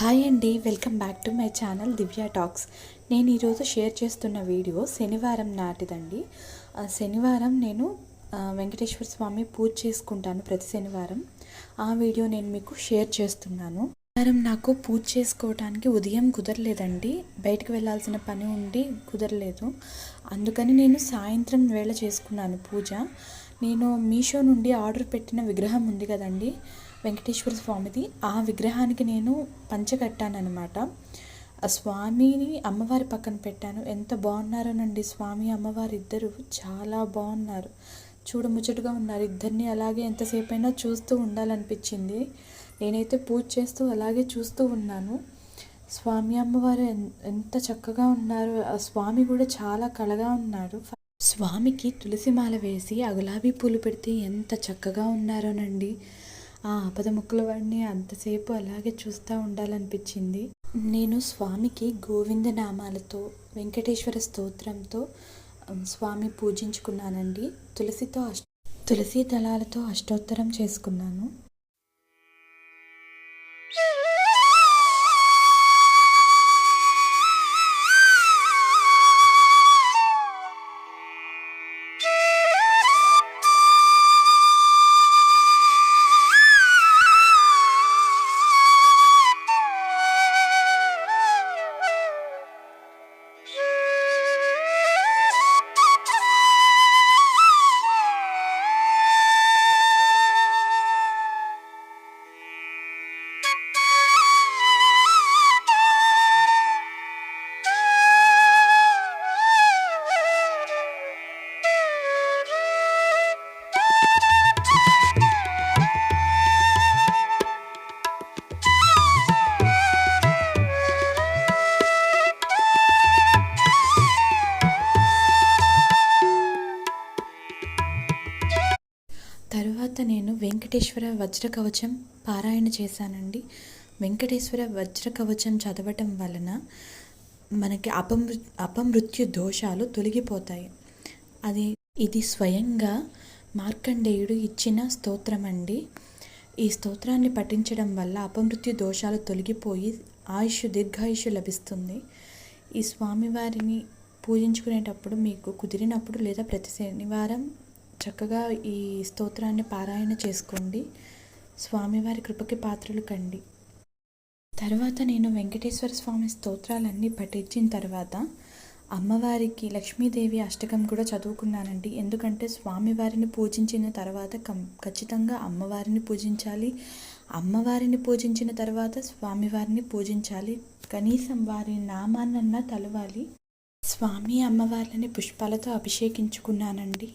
Hi అండి welcome back to my channel Divya talks. నేను ఈరోజు షేర్ చేస్తున్న వీడియో శనివారం నాటిదండి. శనివారం నేను వెంకటేశ్వర స్వామి పూజ చేసుకుంటాను ప్రతి శనివారం. ఆ వీడియో నేను మీకు షేర్ చేస్తున్నాను. శనివారం నాకు పూజ చేసుకోవడానికి ఉదయం కుదరలేదండి. బయటకు వెళ్ళాల్సిన పని ఉండి కుదరలేదు. అందుకని నేను సాయంత్రం వేళ చేసుకున్నాను పూజ. నేను మీషో నుండి ఆర్డర్ పెట్టిన విగ్రహం ఉంది కదండి వెంకటేశ్వర స్వామిది. ఆ విగ్రహానికి నేను పంచ కట్టానమాట ఆ స్వామిని అమ్మవారి పక్కన పెట్టాను. ఎంత బాగున్నారోనండి స్వామి అమ్మవారి ఇద్దరు చాలా బాగున్నారు. చూడముచ్చటగా ఉన్నారు ఇద్దరిని. అలాగే ఎంతసేపైనా చూస్తూ ఉండాలనిపించింది. నేనైతే పూజ చేస్తూ అలాగే చూస్తూ ఉన్నాను. స్వామి అమ్మవారు ఎంత చక్కగా ఉన్నారు. ఆ స్వామి కూడా చాలా కళగా ఉన్నారు. స్వామికి తులసి మాల వేసి ఆ గులాబీ పూలు పెడితే ఎంత చక్కగా ఉన్నారోనండి. ఆ ఆపద ముక్కల వాడిని అంతసేపు అలాగే చూస్తూ ఉండాలనిపించింది. నేను స్వామికి గోవింద నామాలతో వెంకటేశ్వర స్తోత్రంతో స్వామి పూజించుకున్నానండి. తులసితో అష్ట తులసి దళాలతో అష్టోత్తరం చేసుకున్నాను. తరువాత నేను వెంకటేశ్వర వజ్ర కవచం పారాయణ చేశానండి. వెంకటేశ్వర వజ్ర కవచం చదవటం వలన మనకి అపమృ అపమృత్యు దోషాలు తొలగిపోతాయి. అది ఇది స్వయంగా మార్కండేయుడు ఇచ్చిన స్తోత్రం అండి ఈ స్తోత్రాన్ని పఠించడం వల్ల అపమృత్యు దోషాలు తొలగిపోయి ఆయుష్ దీర్ఘాయుష్ లభిస్తుంది. ఈ స్వామివారిని పూజించుకునేటప్పుడు మీకు కుదిరినప్పుడు లేదా ప్రతి శనివారం చక్కగా ఈ స్తోత్రాన్ని పారాయణ చేసుకోండి. స్వామివారి కృపకి పాత్రలు కండి. తర్వాత నేను వెంకటేశ్వర స్వామి స్తోత్రాలన్నీ పఠించిన తర్వాత అమ్మవారికి లక్ష్మీదేవి అష్టకం కూడా చదువుకున్నానండి. ఎందుకంటే స్వామివారిని పూజించిన తర్వాత కం ఖచ్చితంగా అమ్మవారిని పూజించాలి. అమ్మవారిని పూజించిన తర్వాత స్వామివారిని పూజించాలి. కనీసం వారి నామాన్నన్నా తలవాలి. స్వామి అమ్మవార్లని పుష్పాలతో అభిషేకించుకున్నానండి.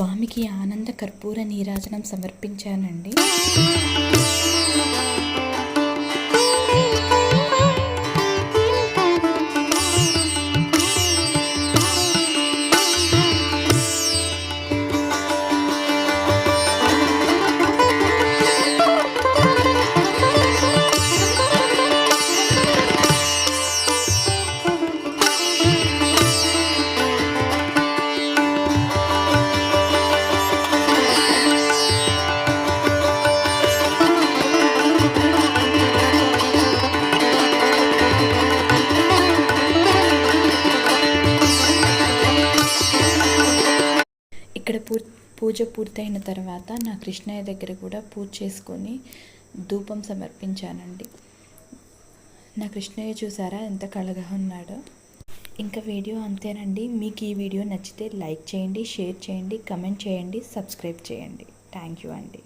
స్వామికి ఆనంద కర్పూర నీరాజనం సమర్పించానండి. పూర్ పూజ పూర్తయిన తర్వాత నా కృష్ణయ్య దగ్గర కూడా పూజ చేసుకొని ధూపం సమర్పించానండి. నా కృష్ణయ్య చూసారా ఎంత కళగా ఉన్నాడో? ఇంకా వీడియో అంతేనండి. మీకు ఈ వీడియో నచ్చితే లైక్ చేయండి షేర్ చేయండి కమెంట్ చేయండి సబ్స్క్రైబ్ చేయండి. థ్యాంక్ యూ అండి.